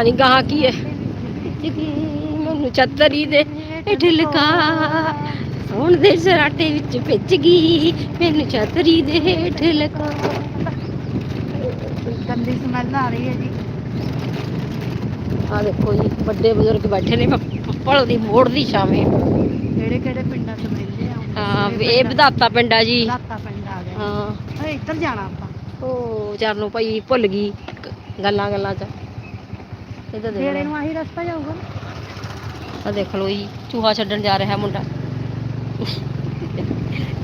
ਪਤਾ ਨਹੀਂ ਗਾਹਾਂ ਕੀ ਹੈ ਮੈਨੂੰ ਛਤਰੀ ਦੇ ਢਿਲਕਾ ਸੋਣ ਦੇ ਸਰਾਟੇ ਵਿੱਚ ਭਿੱਜ ਗਈ ਮੈਨੂੰ ਛਤਰੀ ਦੇ ਢਿਲਕਾ ਗੰਦੀ ਸਮੈਲ ਆ ਰਹੀ ਹੈ ਜੀ। ਆ ਦੇਖੋ ਜੀ ਵੱਡੇ ਬਜ਼ੁਰਗ ਬੈਠੇ ਨੇ ਪੱਪਲ ਦੀ ਮੋੜ ਦੀ ਛਾਵੇਂ। ਕਿਹੜੇ ਕਿਹੜੇ ਪਿੰਡਾਂ ਚ ਮਿਲਦੇ ਆ? ਹਾਂ ਇਹ ਵਿਧਾਤਾ ਪਿੰਡ ਆ ਜੀ। ਲਾਤਾ ਪਿੰਡ ਆ ਗਏ ਹਾਂ। ਇੱਧਰ ਜਾਣਾ ਆਪਾਂ। ਉਹ ਚਰਨੋਂ ਭਾਈ ਭੁੱਲ ਗਈ ਗੱਲਾਂ ਗੱਲਾਂ ਚ। ਫੇਰ ਦੇਖ ਇਹਨੂੰ ਆਹੀ ਰਸਤਾ ਜਾਊਗਾ ਆ ਦੇਖ ਲਓ ਜੀ ਚੂਹਾ ਛੱਡਣ ਜਾ ਰਿਹਾ ਮੁੰਡਾ।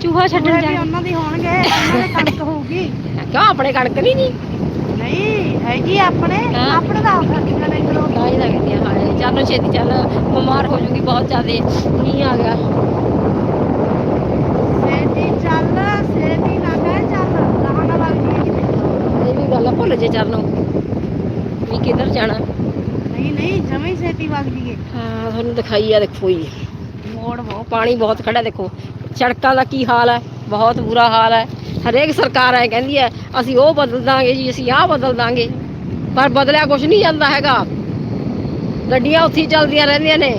ਚੂਹਾ ਛੱਡਣ ਜਾ ਰਿਹਾ ਉਹਨਾਂ ਦੀ ਹੋਣਗੇ ਉਹਨਾਂ ਦੇ ਕਣਕ ਹੋਊਗੀ। ਕਿਉਂ ਆਪਣੇ ਕਣਕ ਨਹੀਂ ਜੀ? ਨਹੀਂ ਹੈਗੀ ਆਪਣੇ ਹਾਂ। ਆਪਣੇ ਦਾ ਫ਼ਰਕ ਨਹੀਂ ਕਰੋ ਤਾਂ ਹੀ ਤਾਂ ਕਹਿੰਦੀ ਆ ਹਾਏ ਚੱਲ ਛੇਤੀ ਚੱਲ ਬਿਮਾਰ ਹੋ ਜੂਗੀ ਬਹੁਤ ਜ਼ਿਆਦੇ ਮੀਂਹ ਆ ਗਿਆ। ਸੇਤੀ ਚੱਲ ਸੇਤੀ ਨਾ ਕਹਿ ਚੱਲ ਲਾਹਣਾ ਲੱਗ ਜੀ ਕਿਤੇ। ਇਹ ਵੀ ਗੱਲ ਆ ਭੁੱਲ ਜੇ ਚਰਨੋਂ ਵੀ ਕਿੱਧਰ ਜਾਣਾ? ਨਹੀਂ ਨਹੀਂ ਜਮੇ ਹੀ ਸੇਤੀ ਵਗ ਜੀਏ ਹਾਂ ਤੁਹਾਨੂੰ ਦਿਖਾਈ ਆ ਦੇਖੋ ਜੀ। ਮੋੜ ਬਹੁਤ। ਪਾਣੀ ਬਹੁਤ ਖੜਾ ਦੇਖੋ। ਸੜਕਾਂ ਦਾ ਕੀ ਹਾਲ ਹੈ? ਬਹੁਤ ਬੁਰਾ ਹਾਲ ਹੈ। ਹਰੇਕ ਸਰਕਾਰ ਐ ਕਹਿੰਦੀ ਹੈ ਅਸੀਂ ਉਹ ਬਦਲ ਦਾਂਗੇ ਜੀ ਅਸੀਂ ਆਹ ਬਦਲ ਦਾਂਗੇ। ਪਰ ਬਦਲਿਆ ਕੁਝ ਨਹੀਂ ਜਾਂਦਾ ਹੈਗਾ। ਗੱਡੀਆਂ ਉੱਥੇ ਹੀ ਚੱਲਦੀਆਂ ਰਹਿੰਦੀਆਂ ਨੇ।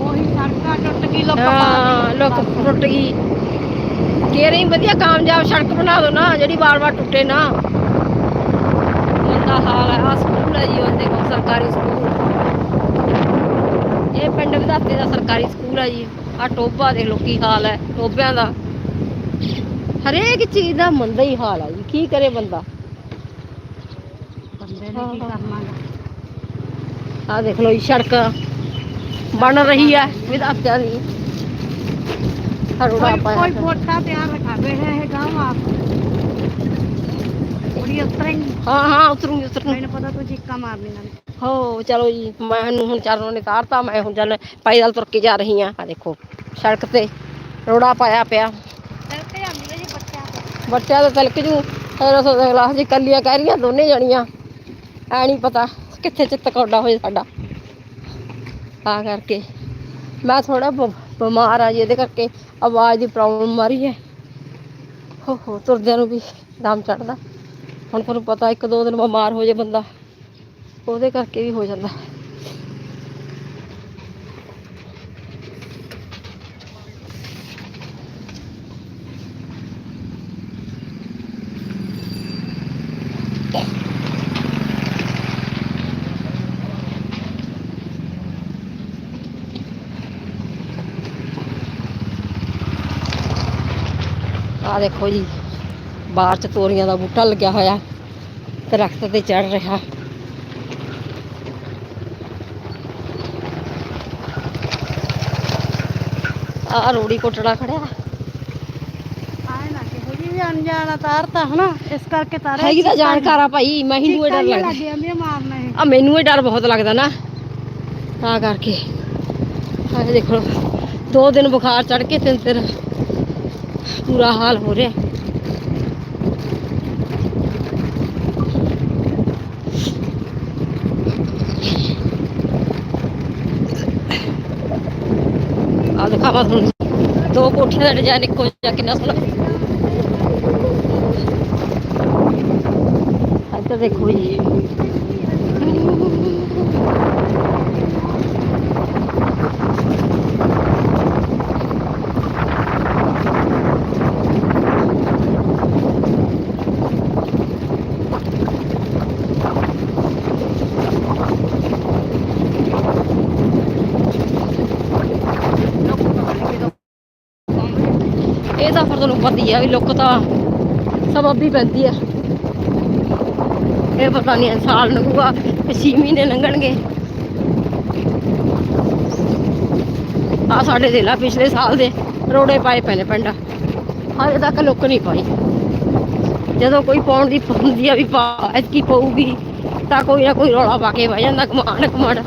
ਉਹੀ ਸੜਕਾਂ ਟੁੱਟ ਗਈ ਲੋਕ ਹਾਂ ਲੋਕ ਟੁੱਟ ਗਈ। ਕੇ ਰਹੀ ਵਧੀਆ ਕਾਮਯਾਬ ਸੜਕ ਬਣਾ ਦਿਓ ਨਾ ਜਿਹੜੀ ਵਾਰ-ਵਾਰ ਟੁੱਟੇ ਨਾ। ਮੰਦਾ ਹਾਲ ਹੈ ਆ ਸਕੂਲ ਹੈ ਜੀ ਉਹ ਦੇਖੋ ਸਰਕਾਰੀ ਸਕੂਲ ਇਹ ਪਿੰਡ ਵਿਧਾਤੇ ਦਾ ਸਰਕਾਰੀ ਸਕੂਲ ਹੈ ਜੀ ਆ ਟੋਬਾ ਦੇਖ ਲਓ ਕੀ ਹਾਲ ਹੈ ਟੋਬਿਆਂ ਦਾ ਹਰੇਕ ਚੀਜ਼ ਦਾ ਮੰਦਾ ਹੀ ਹਾਲ ਹੈ ਜੀ ਕੀ ਕਰੇ ਬੰਦਾ ਬੰਦੇ ਨੇ ਕੀ ਹਾਂ, ਹਾਂ। ਕਰਨਾ ਗਾ। ਆ ਦੇਖ ਲਓ ਜੀ ਸੜਕ ਬਣ ਰਹੀ ਹੈ ਵਿਧਾਤਿਆਂ ਦੀ ਹਰੋੜਾ ਪਾਇਆ ਕੋਈ। ਫੋਟਾ ਤਿਆਰ ਰਖਾਵੇ ਹੈ ਇਹ ਗਾਂਵ ਆਪ ਕੁੜੀ ਉਤਰੇਂਗੀ ਹਾਂ ਹਾਂ ਉਤਰੂੰਗੀ ਉਤਰੂੰਗੀ ਮੈਨੂੰ ਪਤਾ ਤੂੰ ਚੀਕਾਂ ਮਾਰਨੀਆਂ ਨੇ ਹੋ ਚਲੋ ਜੀ ਮੈਨੂੰ ਹੁਣ ਚਾਰੋਂ ਨੇ ਤਾਰਤਾ ਮੈਂ ਹੁਣ ਚੱਲ ਪੈਦਲ ਤੁਰ ਕੇ ਜਾ ਰਹੀ ਆ ਆ ਦੇਖੋ ਸੜਕ ਤੇ ਰੋੜਾ ਪਾਇਆ ਪਿਆ। ਫਿਰ ਤੇ ਜਾਂਦੀ ਹੈ ਜੀ ਬੱਚਿਆਂ ਤੋਂ। ਬੱਚਿਆਂ ਦਾ ਤਿਲਕ ਜੂ ਫਿਰ ਉਸ ਦੇ ਗਲਾਸ ਜੀ ਕੱਲੀਆਂ ਕਹਿ ਰਹੀਆਂ ਦੋਨੇ ਜਣੀਆਂ। ਐ ਨਹੀਂ ਪਤਾ ਕਿੱਥੇ ਚਿੱਤ ਕੌਡਾ ਹੋਏ ਸਾਡਾ। ਤਾਂ ਕਰਕੇ ਮੈਂ ਥੋੜਾ ਬਿਮਾਰ ਆ ਜੀ ਇਹਦੇ ਕਰਕੇ ਆਵਾਜ਼ ਦੀ ਪ੍ਰੋਬਲਮ ਆ ਰਹੀ ਹੈ। ਹੋ ਹੋ ਤੁਰਦਿਆਂ ਨੂੰ ਵੀ ਦਮ ਚੜਦਾ ਹੁਣ ਤੁਹਾਨੂੰ ਪਤਾ ਇੱਕ ਦੋ ਦਿਨ ਬਿਮਾਰ ਹੋ ਜੇ ਬੰਦਾ, ਉਹਦੇ ਕਰਕੇ ਵੀ ਹੋ ਜਾਂਦਾ। ਆ ਦੇਖੋ ਜੀ, ਬਾਹਰ ਚ ਤੋਰੀਆਂ ਦਾ ਬੂਟਾ ਲੱਗਿਆ ਹੋਇਆ। ਦਰਖਤ ਤੇ ਚੜ ਰਿਹਾ। ਆ ਰੋੜੀ ਕੋਟੜਾ ਖੜਿਆ। ਅਣਜਾਣਾ ਤਾਰਤਾ ਹਨਾ ਇਸ ਕਰਕੇ ਤਾਰੇ ਹੈਗੀ ਤਾਂ ਜਾਣਕਾਰ ਆ ਭਾਈ ਮੈਂ ਹੀ ਨੂੰ ਇਹ ਡਰ ਲੱਗਦਾ। ਆ ਮੈਨੂੰ ਇਹ ਡਰ ਬਹੁਤ ਲੱਗਦਾ ਨਾ। ਤਾਂ ਕਰਕੇ। ਆ ਦੇਖੋ ਦੋ ਦਿਨ ਬੁਖਾਰ ਚੜ ਕੇ ਤਿੰਨ ਦਿਨ ਪੂਰਾ ਹਾਲ ਹੋ ਰਿਹਾ। ਦਿਖਾਵਾ ਤੁਹਾਨੂੰ। ਦੋ ਕੋਠੀਆਂ ਦਾ ਡਿਜ਼ਾਈਨ ਇੱਕੋ ਜਿਹਾ ਕਿੰਨਾ ਸੋਹਣਾ। ਇੱਧਰ ਦੇਖੋ ਜੀ। ਇਹ ਤਾਂ ਫਿਰ ਤੁਹਾਨੂੰ ਪਤਾ ਹੀ ਆ ਵੀ ਲੁੱਕ ਤਾਂ ਸਬਬ ਹੀ ਪੈਂਦੀ ਆ। ਇਹ ਪਤਾ ਨਹੀਂ ਸਾਲ ਲੰਘੂਗਾ ਕਿ ਛੇ ਮਹੀਨੇ ਲੰਘਣਗੇ। ਆ ਸਾਡੇ ਦੇ ਲਾ ਪਿਛਲੇ ਸਾਲ ਦੇ ਰੋੜੇ ਪਾਏ ਪਏ ਨੇ ਪਿੰਡ। ਹਾਲੇ ਤੱਕ ਲੁੱਕ ਨਹੀਂ ਪਾਈ। ਜਦੋਂ ਕੋਈ ਪਾਉਣ ਦੀ ਹੁੰਦੀ ਆ ਵੀ ਪਾ, ਐਤਕੀ ਪਊਗੀ, ਤਾਂ ਕੋਈ ਨਾ ਕੋਈ ਰੌਲਾ ਪਾ ਕੇ ਬਹਿ ਜਾਂਦਾ ਕਮਾਣ ਕਮਾਣ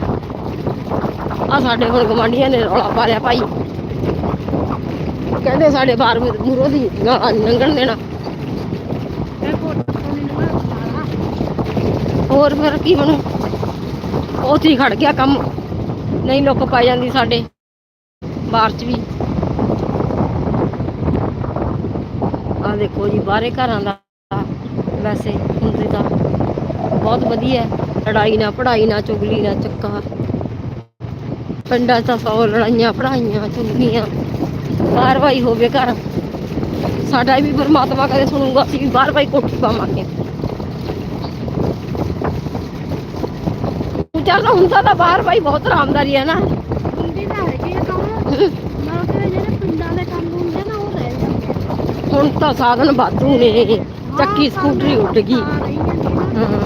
ਆ ਸਾਡੇ ਹੁਣ ਗਵਾਂਢੀਆਂ ਨੇ ਰੌਲਾ ਪਾ ਲਿਆ ਭਾਈ। ਕਹਿੰਦੇ ਸਾਡੇ ਬਾਹਰ ਮੂਰੋ ਦੀ ਗਾਲਾਂ ਨੀ ਲੰਘਣ ਦੇਣਾ। ਹੋਰ ਫਿਰ ਕੀ ਬਣੂ? ਉੱਥੇ ਹੀ ਖੜ ਗਿਆ ਕੰਮ। ਨਹੀਂ ਲੁੱਕ ਪੈ ਜਾਂਦੀ ਸਾਡੇ ਬਾਹਰ ਚ ਵੀ। ਆ ਦੇਖੋ ਜੀ ਬਾਹਰੇ ਘਰਾਂ ਦਾ ਵੈਸੇ ਹੁੰਦੀ ਤਾਂ ਬਹੁਤ ਵਧੀਆ ਲੜਾਈ ਨਾ ਪੜਾਈ ਨਾ ਚੁਗਲੀ ਨਾ ਚੱਕਾ। ਪਿੰਡਾਂ 'ਚ ਤਾਂ ਸੌ ਲੜਾਈਆਂ ਪੜਾਈਆਂ ਚੁਗਲੀਆਂ। ਭਾਈ ਹੋਵੇ ਘਰ। ਸਾਡਾ ਵੀ ਪਰਮਾਤਮਾ ਕਦੇ ਸੁਣੂਗਾ ਅਸੀਂ ਵੀ ਬਾਹਰ ਭਾਈ ਕੋਠੀ ਪਾਵਾਂਗੇ। ਚੱਲ ਹੁੰਦਾ ਤਾਂ ਬਾਹਰ ਭਾਈ ਬਹੁਤ ਆਰਾਮਦਾਰੀ ਹੈ ਨਾ। ਹੁੰਦੀ ਤਾਂ ਹੈਗੀ ਆ ਕੰਮ ਮੈਂ ਉਹਦੇ ਜਿਹੜੇ ਪਿੰਡਾਂ ਦੇ ਕੰਮ ਹੁੰਦੇ ਨਾ ਉਹ ਰਹਿ ਜਾਂਦੇ ਹੁਣ ਤਾਂ ਸਾਧਨ ਵਾਧੂ ਨੇ। ਚੱਕੀ ਸਕੂਟਰੀ ਉੱਡ ਗਈ। ਹਾਂ।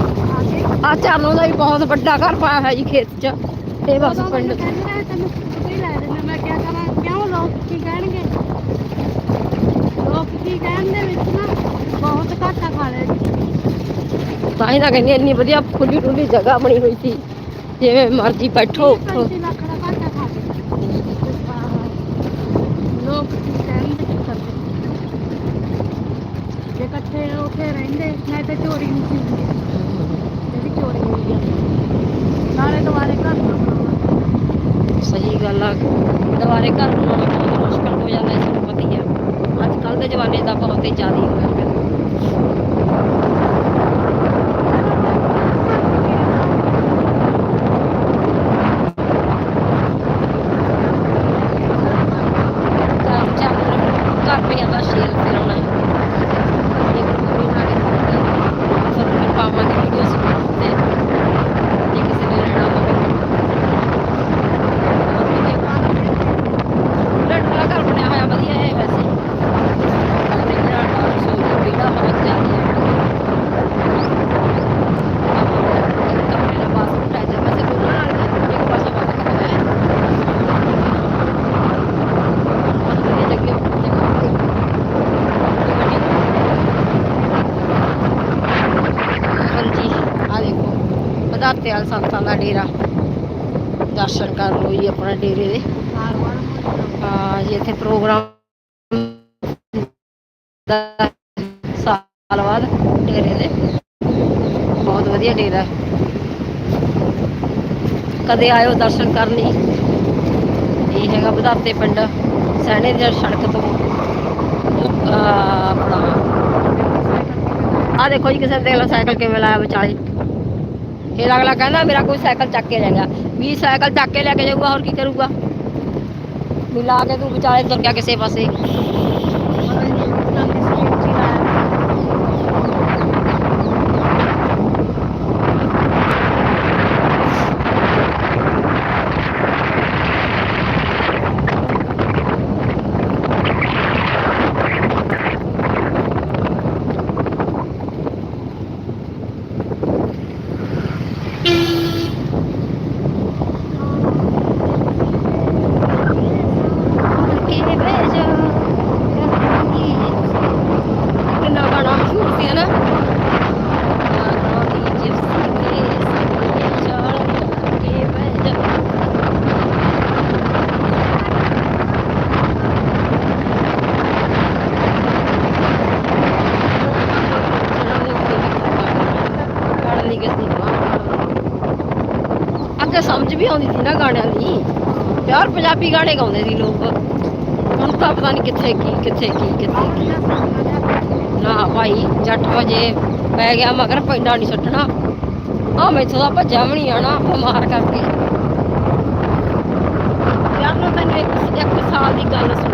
ਆ ਚਾਲੋਂ ਦਾ ਵੀ ਬਹੁਤ ਵੱਡਾ ਘਰ ਪਾਇਆ ਹੈ ਜੀ ਖੇਤ 'ਚ। ਤੇ ਬਸ ਪਿੰਡ ਤੈਨੂੰ ਸਕੂਟਰੀ ਲੈ ਦਿੰਦੇ ਮੈਂ ਕਿਉਂ ਲੋਕ ਕੀ ਕਹਿਣਗੇ? ਲੋਕ ਕੀ ਕਹਿਣ ਦੇ ਵਿੱਚ ਨਾ ਬਹੁਤ ਘਾਟਾ ਖਾ ਲਿਆ ਜੀ। ਤਾਂ ਹੀ ਤਾਂ ਕਹਿੰਦੀ ਇੰਨੀ ਵਧੀਆ ਖੁੱਲੀ ਡੁੱਲੀ ਜਗ੍ਹਾ ਬਣੀ ਹੋਈ ਸੀ। ਜਿਵੇਂ ਮਰਜ਼ੀ ਬੈਠੋ। ਉੱਠੋ 35 ਲੱਖ ਦਾ ਘਾਟਾ ਖਾ ਲਿਆ ਲੋਕ ਕੀ ਕਹਿਣਗੇ ਕੀ ਕਰਦੇ ਜੇ ਇਕੱਠੇ ਉੱਥੇ ਰਹਿੰਦੇ ਨਹੀਂ ਤੇ ਚੋਰੀ ਨਹੀਂ ਸੀ ਹੁੰਦੀ ਜਿਹੜੀ ਚੋਰੀ ਹੋਈ ਆ ਨਾਲੇ ਦੁਆਰੇ ਘਰ ਨਾ ਬਣਾਉਣਾ ਸਹੀ ਗੱਲ ਆ ਦੁਬਾਰੇ ਘਰ ਬਣਾਉਣਾ ਬਹੁਤ ਮੁਸ਼ਕਲ ਹੋ ਜਾਂਦਾ ਇਸ ਨੂੰ ਪਤਾ ਹੀ ਆ ਅੱਜ ਕੱਲ ਦੇ ਜਮਾਨੇ ਦਾ ਬਹੁਤ ਹੀ ਜ਼ਿਆਦਾ ਹੋ ਗਿਆ ਪਿਆ। ਘਰ ਚ ਘਰ ਪਿਆ ਦਾ ਸ਼ੇਰ ਫਿਰਾਉਣਾ ਹੈ ਇਹ ਵੀ ਬਣਾ ਕੇ ਪਾਉਂਗੇ ਫਿਰ ਫਿਰ ਪਾਵਾਂਗੇ ਵੀਡੀਓਜ਼ ਤੇ ਜੇ ਕਿਸੇ ਨੇ ਲੈਣਾ ਹੋਵੇ ਲੜਕਾ ਘਰ ਬਣਿਆ ਹੋਇਆ ਵਧੀਆ ਹੈ ਵੈਸੇ ਆਪਣੇ ਜਿਹੜਾ ਡਾਂਸ ਹੋ ਗਿਆ ਬੀੜਾ ਬਹੁਤ ਜ਼ਿਆਦਾ ਹੈ ਕਮਰੇ ਦਾ ਬਾਥਰੂਮ ਟਾਈਟ ਹੈ ਵੈਸੇ ਦੋਨਾਂ ਨਾਲ ਹੀ ਹੈ, ਇੱਕ ਪਾਸੇ ਬਾਥਰੂਮ ਹੈ ਬਹੁਤ ਵਧੀਆ ਜਗ੍ਹਾ ਜਗ੍ਹਾ ਹਾਂਜੀ ਆ ਦੇਖੋ ਪਦਾਰਥੇ ਵਾਲ ਸੰਤਾਂ ਦਾ ਡੇਰਾ। ਦਰਸ਼ਨ ਕਰ ਲਓ ਜੀ ਆਪਣਾ ਡੇਰੇ ਦੇ। ਹਾਂ ਜੀ, ਇੱਥੇ ਪ੍ਰੋਗਰਾਮ ਸਾਲ ਬਾਅਦ ਡੇਰੇ ਦੇ। ਬਹੁਤ ਵਧੀਆ ਡੇਰਾ ਕਦੇ ਆਇਓ ਦਰਸ਼ਨ ਕਰਨ ਲਈ। ਇਹ ਹੈਗਾ ਬਧਾਤੇ ਪਿੰਡ, ਸੈਣੇ ਦੀ ਸੜਕ ਤੋਂ। ਆਪਣਾ। ਆ ਦੇਖੋ ਜੀ, ਕਿਸੇ ਦੇਖ ਲਓ ਸਾਈਕਲ ਕਿਵੇਂ ਲਾਇਆ ਵਿਚਾਲੇ। ਫਿਰ ਅਗਲਾ ਕਹਿੰਦਾ ਮੇਰਾ ਕੋਈ ਸਾਈਕਲ ਚੱਕ ਕੇ ਲੈ ਗਿਆ ਵੀ ਸਾਈਕਲ ਚੱਕ ਕੇ ਲੈ ਕੇ ਜਾਊਗਾ, ਹੋਰ ਕੀ ਕਰੂਗਾ? ਵੀ ਲਾ ਕੇ ਤੂੰ ਵਿਚਾਲੇ ਤੁਰ ਗਿਆ ਕਿਸੇ ਪਾਸੇ ਕਿੰਨਾ ਗਾਣਾ ਮਸ਼ਹੂਰ ਸੀ ਨਾ ਅੱਗੇ ਸਮਝ ਵੀ ਆਉਂਦੀ ਸੀ ਨਾ ਗਾਣਿਆਂ ਦੀ ਪਿਆਰ ਪੰਜਾਬੀ ਗਾਣੇ ਗਾਉਂਦੇ ਸੀ ਲੋਕ। ਹੁਣ ਤਾਂ ਪਤਾ ਨਹੀਂ ਕਿੱਥੇ ਕੀ ਕਿੱਥੇ ਕੀ ਕਿੱਥੇ ਕੀ। ਨਾ ਭਾਈ, ਜੱਟ ਵਜੇ ਪੈ ਗਿਆ ਮਗਰ ਪੈਂਡਾ ਨਹੀਂ ਛੱਡਣਾ ਆ ਮੈਥੋਂ ਦਾ ਭੱਜਾ ਵੀ ਨਹੀਂ ਆਣਾ ਬਿਮਾਰ ਕਰਕੇ। ਯਾਰ ਮੈਂ ਤੈਨੂੰ ਇੱਕ ਇੱਕ ਸਾਲ ਦੀ ਗੱਲ ਸੁਣ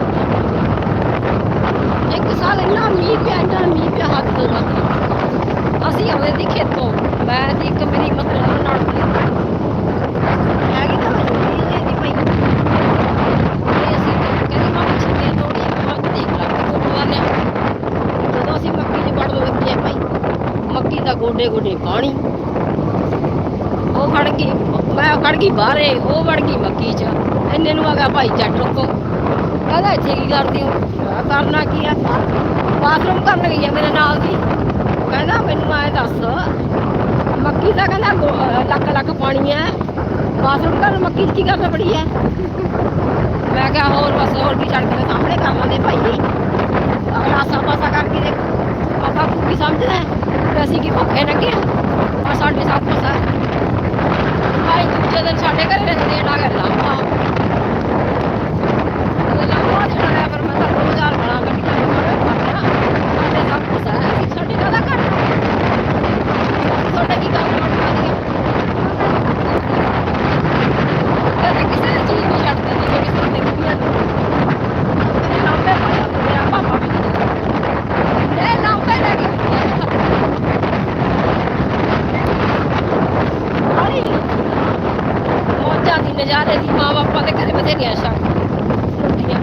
ਇੱਕ ਸਾਲ ਇੰਨਾ ਮੀਂਹ ਪਿਆ, ਇੰਨਾ ਮੀਂਹ ਪਿਆ ਹੱਥ ਤੋਂ ਵੱਧ ਅਸੀਂ ਆਉਂਦੇ ਸੀ ਖੇਤੋਂ। ਮੈਂ ਤੇ ਇੱਕ ਮੇਰੀ ਮਤਲਬ ਨਾਲ ਦੀ ਹੈਗੀ ਤਾਂ ਮੈਨੂੰ ਨਹੀਂ ਦੇਦੀ ਪਈ ਤੇ ਅਸੀਂ ਕਹਿੰਦੇ ਮਾਂ ਛੱਡੇ ਤੋੜੀ ਮਾਂ ਦੇਖ ਲਾ ਜਦੋਂ ਅਸੀਂ ਮੱਕੀ 'ਚ ਵੜ ਲੱਗੇ ਭਾਈ, ਮੱਕੀ ਦਾ ਗੋਡੇ ਗੋਡੇ ਪਾਣੀ। ਉਹ ਖੜ ਗਈ, ਮੈਂ ਖੜ ਗਈ ਬਾਹਰੇ, ਉਹ ਵੜ ਗਈ ਮੱਕੀ 'ਚ। ਇੰਨੇ ਨੂੰ ਆ ਭਾਈ ਜੱਟ ਰੁਕੋ। ਕਹਿੰਦਾ, ਇੱਥੇ ਕੀ ਕਰਦੀ ਹੋ ਕਰਨਾ ਕੀ ਆ? ਬਾਥਰੂਮ ਕਰਨ ਗਈ ਆ ਮੇਰੇ ਨਾਲ ਦੀ। ਕਹਿੰਦਾ, ਮੈਨੂੰ ਐ ਦੱਸ, ਮੱਕੀ ਦਾ ਕਹਿੰਦਾ ਗੋ- ਅਹ ਪਾਣੀ ਐ। ਬਾਥਰੂਮ ਕਰਨ ਮੱਕੀ 'ਚ ਕੀ ਕਰਨਾ ਬੜੀ ਐ? ਮੈਂ ਕਿਹਾ, ਹੋਰ ਬਸ, ਹੋਰ ਵੀ ਸੜਕ ਦੇ ਸਾਹਮਣੇ ਕਰ ਲਾਂਦੇ ਭਾਈ। ਅਗਲਾ ਆਸਾ ਪਾਸਾ ਕਰਕੇ ਦੇਖ। ਆਪਾਂ ਕੀ ਸਮਝਦਾ ਹੈ ਅਸੀਂ ਕੀ ਭੁੱਖੇ ਲੱਗੇ ਆ ਸਾਡੇ ਸਭ ਕੁਛ ਹੈ। ਭਾਈ ਦੂਜੇ ਦਿਨ ਸਾਡੇ ਘਰੇ ਰਹਿੰਦੇ ਨਾ ਕਰ ਲਾਂਪਾ ਉਹ ਲਾਂਪਾ ਦੇਣਾ ਹੈ ਪਰ ਮੈਂ ਤਾਂ ਰੋਜ਼ ਆ ਬਣਾ ਗੱਡੀਆਂ ਨੂੰ ਕਰਨਾ ਸਾਡੇ ਸਭ ਕੁਛ ਹੈ ਅਸੀਂ ਸਾਡੇ ਕਾਹਦਾ ਘੱਟ ਤੁਹਾਡੇ ਕੀ ਕੰਮ ਬਣਵਾ ਦਿਆ ਮਾਂ ਬਾਪਾਂ ਦੇ ਘਰੇ ਬਥੇਰੀਆਂ ਸ਼ਾਕ ਰੋਟੀਆਂ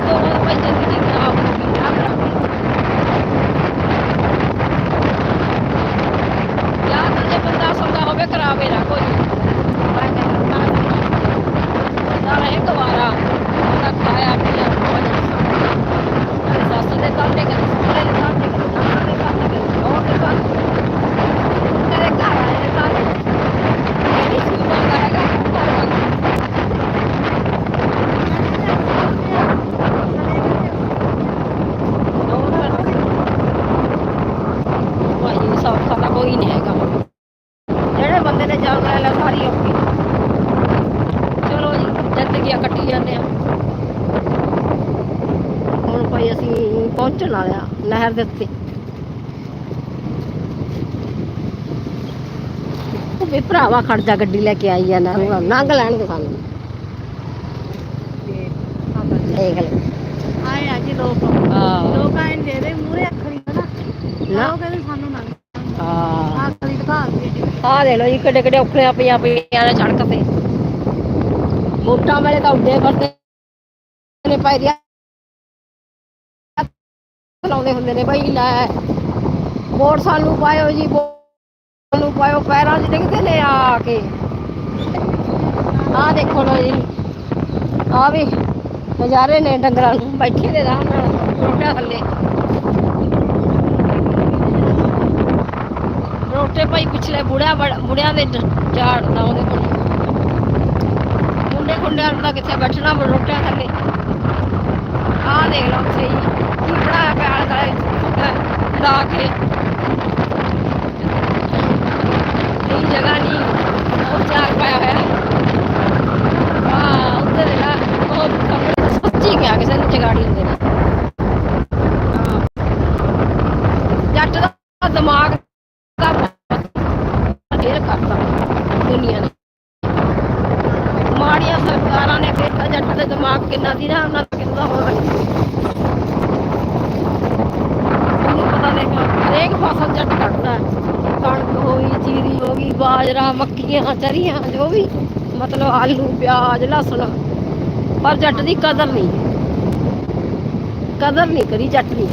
ਤੋਂ ਭਾਈ ਜ਼ਿੰਦਗੀ ਖਰਾਬ ਹੋ ਗਈ ਨਾ ਖਰਾਬ ਹੋ ਗਈ ਜਾਂ ਤਾਂ ਜੇ ਬੰਦਾ ਸੌਦਾ ਹੋਵੇ ਕਰਾਵੇ ਨਾ ਕੋਈ ਮੈਂ ਕਹਿੰਦਾ ਨਾ ਰਹੇ ਗਵਾਰਾ ਉਹਦਾ ਖਾਇਆ ਪੀਆ ਮੌਜ ਸੱਸ ਦੇ ਕੰਮ ਦੇ ਕਰੇ ਸੋਹਰੇ ਦੇ ਕੰਮ ਦੇ ਕਰੇ ਨੌਕਰ ਦੇ ਕੰਮ ਦੇ ਕਰੇ ਹੋਰ ਦੇ ਕੰਮ ਤੇਰੇ ਘਰ ਵਾਲੇ ਦੇ ਕੰਮ ਇਹ ਸੁਣਦਾ ਹੈਗਾ ਘਰ ਵਾਲਾ ਭਾਈ ਸੌਖਾ ਤਾਂ ਕੋਈ ਨਹੀਂ ਹੈਗਾ ਜਿਹੜੇ ਬੰਦੇ ਨੇ ਸਾਰੀ ਔਖੀ ਚਲੋ ਜੀ ਜ਼ਿੰਦਗੀਆਂ ਕੱਟੀ ਜਾਂਦੇ ਆ। ਹੁਣ ਭਾਈ ਅਸੀਂ ਪਹੁੰਚਣ ਵਾਲੇ ਆ ਨਹਿਰ ਦੇ ਉੱਤੇ। ਵੀ ਭਰਾਵਾ ਖੜ ਜਾ ਗੱਡੀ ਲੈ ਕੇ ਆਈ ਆ ਨਾ ਲੰਘ ਲੈਣਗੇ ਸਾਨੂੰ। ਦੇਖ ਲੈ। ਆਏ ਆ ਜੀ ਲੋਕ। ਲੋਕ ਆਏ ਦੇ ਦੇ ਮੂਰੇ ਅੱਖਰੀ ਨਾ ਉਹ ਕਹਿੰਦੇ ਸਾਨੂੰ ਨਾ ਹਾਂ। ਆਖਰੀ ਦਿਖਾ ਦੇ ਜੀ ਆ ਦੇ ਲੋ ਜੀ, ਕਿੱਡੇ ਕਿੱਡੇ ਔਖਲੀਆਂ ਪਈਆਂ ਪਈਆਂ ਨੇ ਸੜਕ ਤੇ। ਮੋਟਾਂ ਵਾਲੇ ਤਾਂ ਉੱਡੇ ਫਿਰਦੇ ਨੇ ਪੈਰੀਆ ਲਾਉਂਦੇ ਹੁੰਦੇ ਨੇ ਬਈ, ਲੈ, ਵੋਟ ਸਾਨੂੰ ਪਾਇਓ ਜੀ ਨੂੰ ਪਾਇਓ, ਪੈਰਾਂ 'ਚ ਡਿੱਗਦੇ ਨੇ ਆ ਕੇ। ਆਹ ਦੇਖੋ ਲੋ ਜੀ ਆ ਵੀ ਨਜ਼ਾਰੇ ਨੇ ਡੰਗਰਾਂ ਨੂੰ, ਬੈਠੇ ਦੇ ਆਰਾਮ ਨਾਲ ਰੋਟਿਆਂ ਥੱਲੇ। ਰੋਟੇ ਭਾਈ ਪਿਛਲੇ ਬੁੜਿਆ ਬੁੜਿਆਂ ਦੇ ਜ- ਝਾੜ ਲਾਉਂਦੇ ਕੋਲ ਮੁੰਡੇ ਖੁੰਡਿਆਂ ਨੂੰ ਤਾਂ ਕਿੱਥੇ ਬੈਠਣਾ ਬ- ਰੋਟਿਆਂ ਥੱਲੇ ਆਹ ਦੇਖ ਲਓ ਉੱਥੇ ਹੀ ਕੀ ਬਣਾਇਆ ਪਿਆ ਆਲੇ ਦੁਆਲੇ ਲਾ ਕੇ ਇਹ ਜਗ੍ਹਾ ਨਹੀਂ ਉਹ ਚਾਰ ਪਾਇਆ ਹੋਇਆ ਆ ਉੱਧਰ ਹੈਗਾ ਉਹ ਕਮਰੇ ਸੱਚੀ ਗਿਆ ਕਿਸੇ ਨੂੰ ਜਗਾੜੀ ਹੁੰਦੇ ਨੇ ਹਾਂ ਜੱਟ ਦਾ ਦਿਮਾਗ ਦਾ ਫੇਰ ਕਰਤਾ ਦੁਨੀਆ ਨੇ ਮਾੜੀਆਂ ਸਰਕਾਰਾਂ ਨੇ ਫੇਰ ਤਾਂ ਜੱਟ ਦੇ ਦਿਮਾਗ ਕਿੰਨਾ ਦੀ ਨਾ ਉਹਨਾਂ ਦਾ ਕਿੰਨਾ ਹੋਣਾ ਉਹਨੂੰ ਪਤਾ ਨਹੀਂ ਹਰੇਕ ਫਸਲ ਜੱਟ ਕੱਢਦਾ ਹੈ। ਕਣਕ ਹੋਈ ਜੀਰੀ ਹੋ ਗਈ, ਬਾਜਰਾ, ਮੱਕੀਆਂ, ਚਰੀਆਂ, ਜੋ ਵੀ, ਮਤਲਬ ਆਲੂ, ਪਿਆਜ਼, ਲਸਣ। ਪਰ ਜੱਟ ਦੀ ਕਦਰ ਨਹੀਂ ਕਦਰ ਨਹੀਂ ਕਰੀ ਜੱਟ ਦੀ।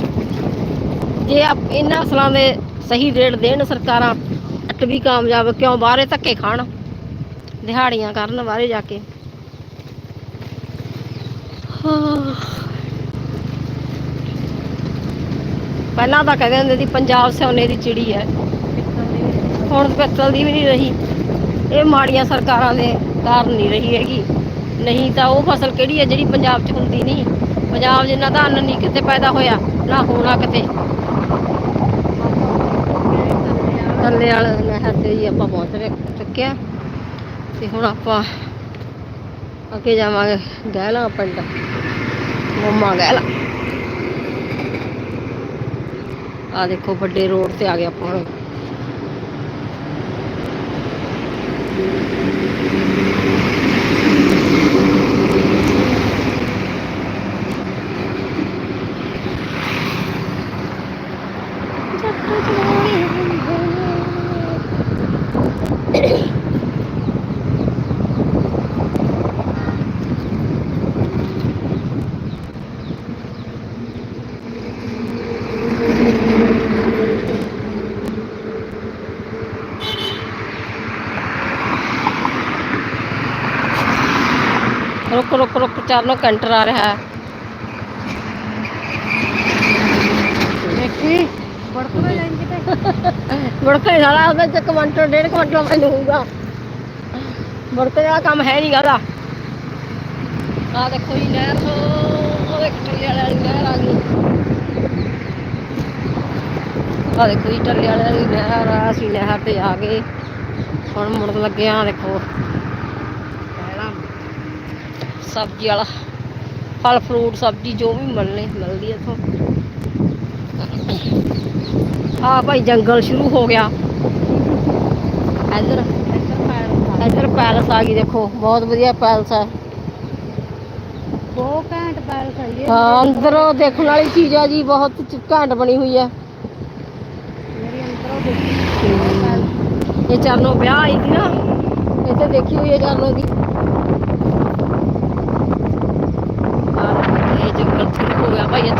ਜੇ ਆਪ ਇਹਨਾਂ ਫਸਲਾਂ ਦੇ ਸਹੀ ਰੇਟ ਦੇਣ, ਸਰਕਾਰਾਂ ਜੱਟ ਵੀ ਕਾਮਯਾਬ, ਕਿਉਂ ਬਾਹਰੇ ਧੱਕੇ ਖਾਣ? ਦਿਹਾੜੀਆਂ ਕਰਨ ਬਾਹਰੇ ਜਾ ਕੇ। ਹਾਂ। ਪਹਿਲਾਂ ਤਾਂ ਕਹਿੰਦੇ ਹੁੰਦੇ ਸੀ, ਪੰਜਾਬ ਸੋਨੇ ਦੀ ਚਿੜੀ ਹੈ। ਹੁਣ ਪਿੱਤਲ ਦੀ ਵੀ ਨਹੀਂ ਰਹੀ। ਇਹ ਮਾੜੀਆਂ ਸਰਕਾਰਾਂ ਦੇ ਕਾਰਨ ਨਹੀਂ ਰਹੀ ਹੈਗੀ। ਨਹੀਂ ਤਾਂ ਉਹ ਫਸਲ ਕਿਹੜੀ ਹੈ ਜਿਹੜੀ ਪੰਜਾਬ 'ਚ ਹੁੰਦੀ ਨਹੀਂ? ਪੰਜਾਬ ਜਿੰਨਾ ਤਾਂ ਅੰਨ ਨਹੀਂ ਕਿਤੇ ਪੈਦਾ ਹੋਇਆ, ਨਾ ਹੋਣਾ ਕਿਤੇ ਥੱਲੇ ਵਾਲੇ ਨਹਿਰ ਤੇ ਹੀ ਆਪਾਂ ਪਹੁੰਚ ਰਹੇ ਚੁੱਕਿਆ। ਤੇ ਹੁਣ ਆਪਾਂ ਅੱਗੇ ਜਾਵਾਂਗੇ ਗਹਿਲਾ ਪਿੰਡ, ਮੰਮਾ ਗਹਿਲਾ। ਆ ਦੇਖੋ ਵੱਡੇ ਰੋਡ ਤੇ ਆ ਗਏ ਆਪਾਂ ਹੁਣ ਰੁਕ ਰੁਕ ਰੁਕ ਚਾਰਨੋ ਕੰਟਰ ਆ ਰਿਹਾ ਹੈ ਦੇਖੀ ਬੜਕਦੇ ਜਾਈਂ ਕਿਤੇ ਬੜਕੇ ਸਾਲਾ ਉਹਦੇ ਚ ਕਮੰਟਰ ਡੇਢ ਕਮੰਟਰ ਮੈਨੂੰ ਹੋਊਗਾ ਬੜਕੇ ਦਾ ਕੰਮ ਹੈ ਨਹੀਂ ਗਾਦਾ ਆ ਦੇਖੋ ਜੀ ਨਹਿਰ ਉਹ ਦੇਖ ਟੱਲੇ ਵਾਲੀ ਨਹਿਰ ਆ ਗਈ ਆ ਦੇਖੋ ਜੀ ਟੱਲੇ ਵਾਲੀ ਨਹਿਰ ਆ ਅਸੀਂ ਨਹਿਰ ਤੇ ਆ ਗਏ ਹੁਣ ਮੁੜਨ ਲੱਗੇ ਆ ਦੇਖੋ ਪਹਿਲਾਂ ਸਬਜ਼ੀ ਵਾਲਾ ਫਲ ਫਰੂਟ ਸਬਜ਼ੀ ਜੋ ਵੀ ਮਿਲਣੀ ਮਿਲਦੀ ਇੱਥੋਂ। ਆ ਭਾਈ ਜੰਗਲ ਸ਼ੁਰੂ ਹੋ ਗਿਆ। ਇੱਧਰ ਇੱਧਰ ਪੈਲਸ ਆ ਗਈ ਦੇਖੋ ਬਹੁਤ ਵਧੀਆ ਪੈਲਸ ਹੈ ਦੋ ਘੰਟ ਪੈਰ ਖਾਈਏ ਹਾਂ ਅੰਦਰੋਂ ਦੇਖਣ ਵਾਲੀ ਚੀਜ਼ ਆ ਜੀ ਬਹੁਤ ਘੈਂਟ ਬਣੀ ਹੋਈ ਹੈ ਇਹ ਚਰਨੋਂ ਵਿਆਹ ਆਈ ਸੀ ਨਾ ਇੱਥੇ ਦੇਖੀ ਹੋਈ ਹੈ ਚਰਨੋਂ ਦੀ। ਆਹ ਇਹ ਜੰਗਲ ਸ਼ੁਰੂ ਹੋ ਗਿਆ ਭਾਈ